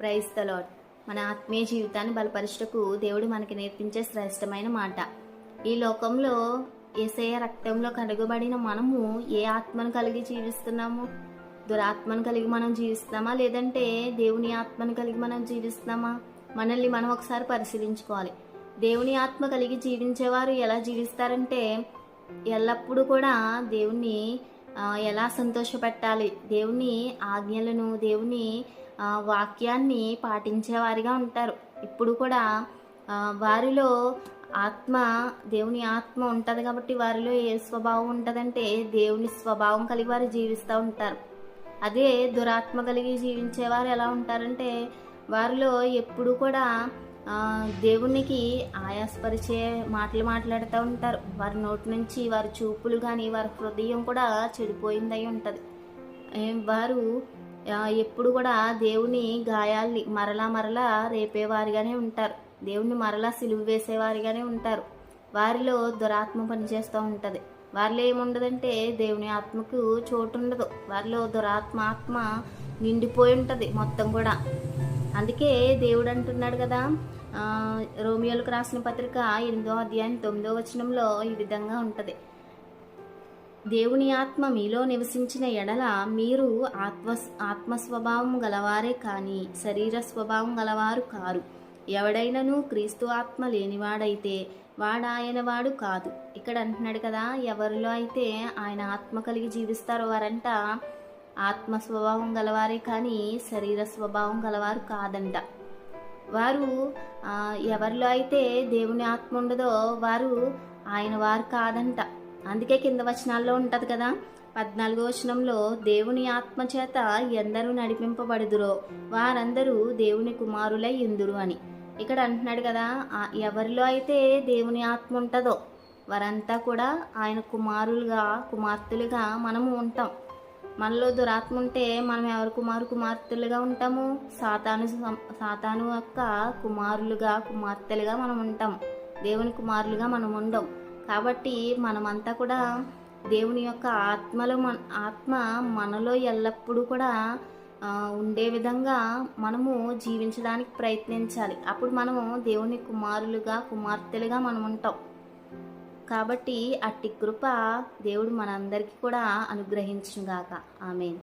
Praise the lord మన ఆత్మీయ జీవితాన్ని బలపరచుటకు దేవుడు మనకి నేర్పించే శ్రేష్టమైన మాట. ఈ లోకంలో ఏసయ రక్తంలో కడుగబడిన మనము ఏ ఆత్మను కలిగి జీవిస్తున్నాము? దురాత్మను కలిగి మనం జీవిస్తున్నామా? లేదంటే దేవుని ఆత్మను కలిగి మనం జీవిస్తున్నామా? మనల్ని మనం ఒకసారి పరిశీలించుకోవాలి. దేవుని ఆత్మ కలిగి జీవించేవారు ఎలా జీవిస్తారంటే ఎల్లప్పుడూ కూడా దేవుణ్ణి ఎలా సంతోషపెట్టాలి? దేవుని ఆజ్ఞలను దేవుని వాక్యాన్ని పాటించేవారిగా ఉంటారు. ఇప్పుడు కూడా వారిలో ఆత్మ దేవుని ఆత్మ ఉంటుంది కాబట్టి వారిలో ఏ స్వభావం ఉంటుందంటే దేవుని స్వభావం కలిగి వారు జీవిస్తూ ఉంటారు. అదే దురాత్మ కలిగి జీవించేవారు ఎలా ఉంటారంటే వారిలో ఎప్పుడు కూడా దేవునికి ఆయాసపరిచే మాటలు మాట్లాడుతూ ఉంటారు. వారి నోటి నుంచి వారి చూపులు కానీ వారి హృదయం కూడా చెడిపోయిందై ఉంటుంది. వారు ఎప్పుడు కూడా దేవుని గాయాల్ని మరలా మరలా రేపేవారిగానే ఉంటారు. దేవుని మరలా సిలువు వేసేవారిగానే ఉంటారు. వారిలో దురాత్మ పనిచేస్తూ ఉంటుంది. వారిలో ఏముండదంటే దేవుని ఆత్మకు చోటు ఉండదు వారిలో దురాత్మ ఆత్మ నిండిపోయి ఉంటుంది మొత్తం కూడా. అందుకే దేవుడు అంటున్నాడు కదా రోమియోలకు రాసిన పత్రిక ఎనిమిదో అధ్యాయం తొమ్మిదో వచనంలో ఈ విధంగా ఉంటుంది. దేవుని ఆత్మ మీలో నివసించిన ఎడల మీరు ఆత్మ ఆత్మ స్వభావం గలవారే కానీ శరీర స్వభావం గలవారు కారు. ఎవడైనను క్రీస్తు ఆత్మ లేనివాడైతే వాడాయన వాడు కాదు. ఇక్కడ అంటున్నాడు కదా ఎవరిలో అయితే ఆయన ఆత్మ కలిగి జీవిస్తారో వారంట ఆత్మ స్వభావం గలవారే కానీ శరీర స్వభావం గలవారు కాదంట. వారు ఎవరిలో అయితే దేవుని ఆత్మ ఉండదో వారు ఆయన వారు కాదంట. అందుకే కింద వచనాల్లో ఉంటుంది కదా పద్నాలుగో వచనంలో దేవుని ఆత్మ చేత ఎందరూ నడిపింపబడుదురో వారందరూ దేవుని కుమారులై ఇందురు అని. ఇక్కడ అంటున్నాడు కదా ఎవరిలో అయితే దేవుని ఆత్మ ఉంటుందో వారంతా కూడా ఆయన కుమారులుగా కుమార్తెలుగా మనము ఉంటాం. మనలో దురాత్మ ఉంటే మనం ఎవరి కుమారు కుమార్తెలుగా ఉంటాము? సాతాను సాతాను యొక్క కుమారులుగా కుమార్తెలుగా మనం ఉంటాం. దేవుని కుమారులుగా మనం ఉండం. కాబట్టి మనమంతా కూడా దేవుని యొక్క ఆత్మలో మన ఆత్మ మనలో ఎల్లప్పుడూ కూడా ఉండే విధంగా మనము జీవించడానికి ప్రయత్నించాలి. అప్పుడు మనము దేవుని కుమారులుగా కుమార్తెలుగా మనం ఉంటాం. కాబట్టి అట్టి కృప దేవుడు మనందరికీ కూడా అనుగ్రహించుగాక ఆమె